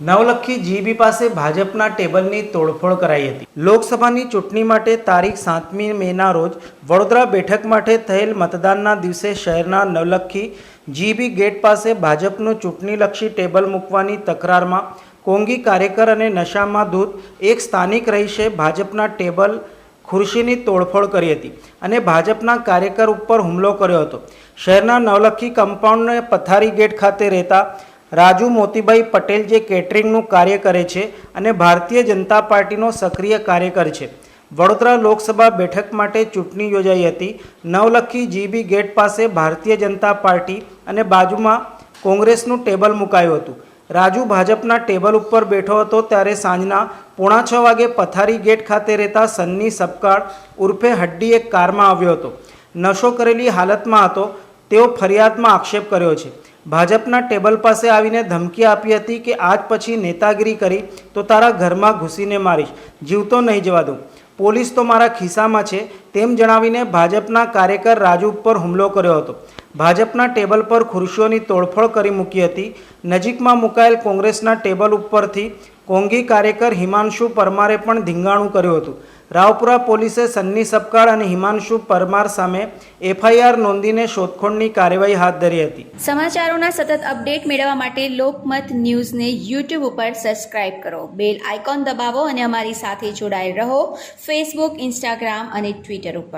Navlakhi GB પાસે ભાજપના ટેબલની તોડફોડ કરાઈ હતી. લોકસભાની ચૂંટણી માટે તારીખ સાતમી મેના રોજ વડોદરા બેઠક માટે થયેલ મતદાનના દિવસે શહેરના નવલખી જીબી ગેટ પાસે ભાજપનું ચૂંટણીલક્ષી ટેબલ મૂકવાની તકરારમાં કોંગી કાર્યકર અને નશામાં દૂધ એક સ્થાનિક રહીશે ભાજપના ટેબલ ખુરશીની તોડફોડ કરી હતી અને ભાજપના કાર્યકર ઉપર હુમલો કર્યો હતો. શહેરના નવલખી કમ્પાઉન્ડને પથારી ગેટ ખાતે રહેતા રાજુ મોતીભાઈ પટેલ જે કેટરિંગનું કાર્ય કરે છે અને ભારતીય જનતા પાર્ટીનો સક્રિય કાર્યકર છે. વડોદરા લોકસભા બેઠક માટે ચૂંટણી યોજાઈ હતી. નવલખી જીબી ગેટ પાસે ભારતીય જનતા પાર્ટી અને બાજુમાં કોંગ્રેસનું ટેબલ મુકાયું હતું. રાજુ ભાજપના ટેબલ ઉપર બેઠો હતો ત્યારે સાંજના પોણા છ વાગે પથારી ગેટ ખાતે રહેતા સન્ની સપકાળ ઉર્ફે હડ્ડી એક કારમાં આવ્યો હતો. નશો કરેલી હાલતમાં હતો. તેઓ ફરિયાદમાં આક્ષેપ કર્યો છે. ભાજપના ટેબલ પાસે આવીને ધમકી આપી હતી કે આજ પછી નેતાગીરી કરી તો તારા ઘરમાં ઘૂસીને મારીશ. જીવતો નહીં જવા દઉં. પોલીસ તો મારા ખિસ્સામાં છે તેમ જણાવીને ભાજપના કાર્યકર રાજુ ઉપર હુમલો કર્યો હતો. ભાજપના ટેબલ પર ખુરશીઓની તોડફોડ કરી મૂકી હતી. નજીકમાં મુકાયેલ કોંગ્રેસના ટેબલ ઉપરથી કોંગી કાર્યકર હિમાંશુ પરમારે પણ ધીંગાણું કર્યું હતું. રાવપુરા પોલીસે સન્ની સપકાળ અને હિમાંશુ પરમાર સામે એફઆઈઆર નોંધીને શોધખોળની કાર્યવાહી હાથ ધરી હતી. સમાચારોના સતત અપડેટ મેળવવા માટે લોકમત ન્યૂઝને યુટ્યુબ ઉપર સબસ્ક્રાઇબ કરો. બેલ આઇકોન દબાવો અને અમારી સાથે જોડાયેલ રહો. ફેસબુક ઇન્સ્ટાગ્રામ અને ટ્વિટર ઉપર.